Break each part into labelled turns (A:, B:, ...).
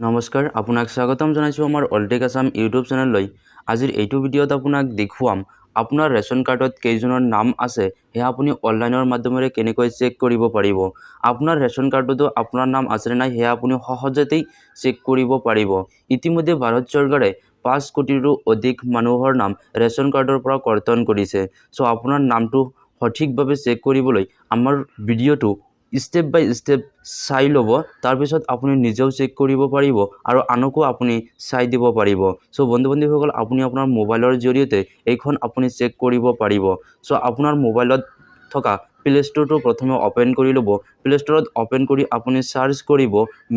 A: নমস্কাৰ আপোনাক স্বাগতম জনাইছোঁ আমাৰ অলটেক আছাম ইউটিউব চেনেললৈ। আজিৰ এইটো ভিডিঅ'ত আপোনাক দেখুৱাম আপোনাৰ ৰেচন কাৰ্ডত কেইজনৰ নাম আছে সেয়া আপুনি অনলাইনৰ মাধ্যমেৰে কেনেকৈ চেক কৰিব পাৰিব। আপোনাৰ ৰেচন কাৰ্ডতো আপোনাৰ নাম আছেনে নাই সেয়া আপুনি সহজতেই চেক কৰিব পাৰিব। ইতিমধ্যে ভাৰত চৰকাৰে পাঁচ কোটিৰো অধিক মানুহৰ নাম ৰেচন কাৰ্ডৰ পৰা কৰ্তন কৰিছে। চ' আপোনাৰ নামটো সঠিকভাৱে চেক কৰিবলৈ আমাৰ ভিডিঅ'টো ষ্টেপ বাই ষ্টেপ চাই ল'ব তাৰপিছত আপুনি নিজেও চেক কৰিব পাৰিব আৰু আনকো আপুনি চাই দিব পাৰিব। চ' বন্ধু বান্ধৱীসকল আপুনি আপোনাৰ মোবাইলৰ জৰিয়তে এইখন আপুনি চেক কৰিব পাৰিব। চ' আপোনাৰ মোবাইলত থকা প্লে' ষ্ট'ৰটো প্ৰথমে অ'পেন কৰি ল'ব। প্লে' ষ্ট'ৰত অ'পেন কৰি আপুনি চাৰ্চ কৰিব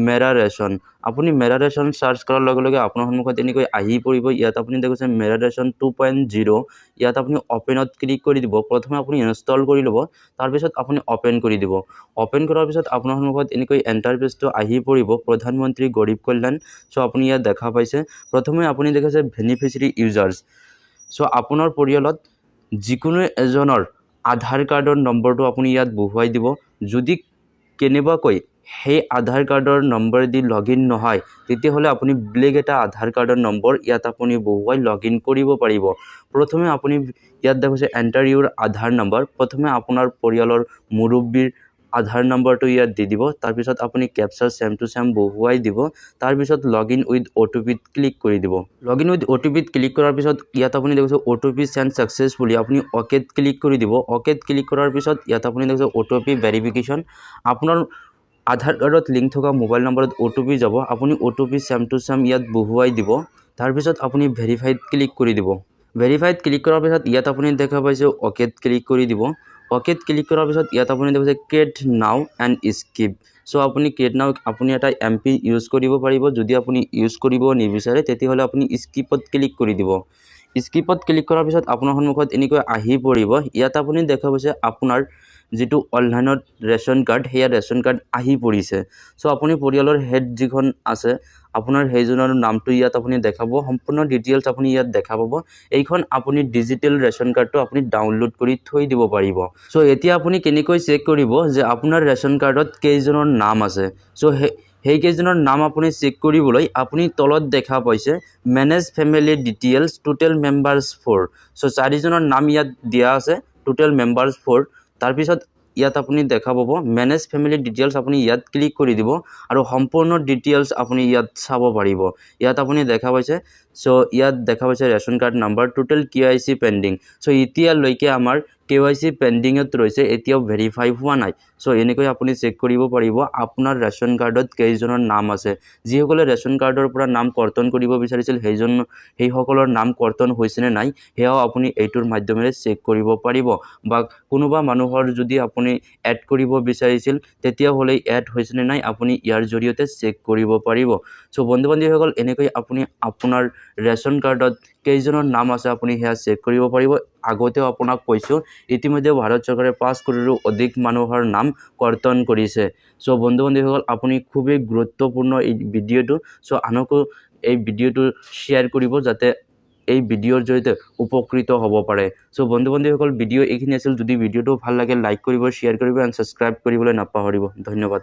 A: মেৰা ৰেচন আপুনি মেৰা ৰেচন চাৰ্চ কৰাৰ লগে লগে আপোনাৰ সন্মুখত এনেকৈ আহি পৰিব। ইয়াত আপুনি দেখিছে মেৰা ৰেচন টু পইণ্ট জিৰ' ইয়াত আপুনি অ'পেনত ক্লিক কৰি দিব। প্ৰথমে আপুনি ইনষ্টল কৰি ল'ব। তাৰপিছত আপুনি অ'পেন কৰি দিব। অ'পেন কৰাৰ পিছত আপোনাৰ সন্মুখত এনেকৈ এণ্টাৰ পেজটো আহি পৰিব। প্ৰধানমন্ত্ৰী গৰীব কল্যাণ। চ' আপুনি ইয়াত দেখা পাইছে। প্ৰথমে আপুনি দেখিছে বেনিফিচিয়াৰী ইউজাৰ্ছ চ' আপোনাৰ পৰিয়ালত যিকোনো এজনৰ আধাৰ কাৰ্ডৰ নম্বৰটো আপুনি ইয়াত বহুৱাই দিব। যদি কেনেবাকৈ সেই আধাৰ কাৰ্ডৰ নম্বৰেদি লগ ইন নহয় তেতিয়াহ'লে আপুনি বেলেগ এটা আধাৰ কাৰ্ডৰ নম্বৰ ইয়াত আপুনি বহুৱাই লগ ইন কৰিব পাৰিব। প্ৰথমে আপুনি ইয়াত দেখিছে এণ্টাৰ ইউৰ আধাৰ নম্বৰ। প্ৰথমে আপোনাৰ পৰিয়ালৰ মুৰব্বীৰ আধাৰ নম্বৰটো ইয়াত দি দিব। তাৰপিছত আপুনি কেপচাৰ ছেম টু ছেম বহুৱাই দিব। তাৰপিছত log in with O' T পিত ক্লিক কৰি দিব। Log in with O' T পিত ক্লিক কৰাৰ পিছত ইয়াত আপুনি দেখিছে O' T P send successfully আপুনি অ'কেত ক্লিক কৰি দিব। অ'কেত ক্লিক কৰাৰ পিছত ইয়াত আপুনি দেখিছে অ' টি পি ভেৰিফিকেশ্যন আপোনাৰ আধাৰ কাৰ্ডত লিংক থকা মোবাইল নম্বৰত অ' টি পি যাব। আপুনি O' T P same to same ইয়াত বহুৱাই দিব। তাৰপিছত আপুনি ভেৰিফাইড ক্লিক কৰি দিব। ভেৰিফাইড ক্লিক কৰাৰ পিছত ইয়াত আপুনি দেখা পাইছে অ'কেত ক্লিক কৰি দিব। অ'কেত ক্লিক কৰাৰ পিছত ইয়াত আপুনি দেখিছে ক্ৰিয়েট নাও এণ্ড স্কিপ চ' আপুনি ক্ৰিয়েট নাও আপুনি এটা এম পি ইউজ কৰিব পাৰিব। যদি আপুনি ইউজ কৰিব নিবিচাৰে তেতিয়াহ'লে আপুনি স্কিপত ক্লিক কৰি দিব। স্কিপত ক্লিক কৰাৰ পিছত আপোনাৰ সন্মুখত এনেকৈ আহি পৰিব। ইয়াত আপুনি দেখা পাইছে আপোনাৰ যিটো অনলাইনত ৰেচন কাৰ্ড সেয়া ৰেচন কাৰ্ড আহি পৰিছে। চ' আপুনি পৰিয়ালৰ হেড যিখন আছে আপোনাৰ সেইজনৰ নামটো ইয়াত আপুনি দেখাব সম্পূৰ্ণ ডিটেইলছ আপুনি ইয়াত দেখা পাব। এইখন আপুনি ডিজিটেল ৰেচন কাৰ্ডটো আপুনি ডাউনলোড কৰি থৈ দিব পাৰিব। চ' এতিয়া আপুনি কেনেকৈ চেক কৰিব যে আপোনাৰ ৰেচন কাৰ্ডত কেইজনৰ নাম আছে? চ' সেই সেইকেইজনৰ নাম আপুনি চেক কৰিবলৈ আপুনি তলত দেখা পাইছে manage family details total members four চ' চাৰিজনৰ নাম ইয়াত দিয়া আছে টোটেল মেম্বাৰ্ছ ফ'ৰ তাৰপিছত ইয়াত আপুনি দেখা পাব মেনেজ ফেমিলি ডিটেইলছ আপুনি ইয়াত ক্লিক কৰি দিব আৰু সম্পূৰ্ণ ডিটেইলছ আপুনি ইয়াত চাব পাৰিব। ইয়াত আপুনি দেখা পাইছে চ' ইয়াত দেখা পাইছে ration card number total K Y C pending চ' এতিয়ালৈকে আমাৰ কে ৱাই চি পেণ্ডিঙত ৰৈছে এতিয়াও ভেৰিফাই হোৱা নাই। চ' এনেকৈ আপুনি চেক কৰিব পাৰিব আপোনাৰ ৰেচন কাৰ্ডত কেইজনৰ নাম আছে। যিসকলে ৰেচন কাৰ্ডৰ পৰা নাম কৰ্তন কৰিব বিচাৰিছিল সেইজন সেইসকলৰ নাম কৰ্তন হৈছেনে নাই সেয়াও আপুনি এইটোৰ মাধ্যমেৰে চেক কৰিব পাৰিব। বা কোনোবা মানুহৰ যদি আপুনি এড কৰিব বিচাৰিছিল তেতিয়াহ'লে এড হৈছেনে নাই আপুনি ইয়াৰ জৰিয়তে চেক কৰিব পাৰিব। চ' বন্ধু বান্ধৱীসকল এনেকৈ আপুনি আপোনাৰ ৰেচন কাৰ্ডত কেইজনৰ নাম আছে আপুনি সেয়া চেক কৰিব পাৰিব। আগতেও আপোনাক কৈছোঁ ইতিমধ্যে ভাৰত চৰকাৰে পাঁচ কোটিৰো অধিক মানুহৰ নাম কৰ্তন কৰিছে। চ' বন্ধু বান্ধৱীসকল আপুনি খুবেই গুৰুত্বপূৰ্ণ এই ভিডিঅ'টো চ' আনকো এই ভিডিঅ'টো শ্বেয়াৰ কৰিব যাতে এই ভিডিঅ'ৰ জৰিয়তে উপকৃত হ'ব পাৰে। চ' বন্ধু বান্ধৱীসকল ভিডিঅ' এইখিনি আছিল। যদি ভিডিঅ'টো ভাল লাগে লাইক কৰিব শ্বেয়াৰ কৰিব এণ্ড ছাবস্ক্ৰাইব কৰিবলৈ নাপাহৰিব। ধন্যবাদ।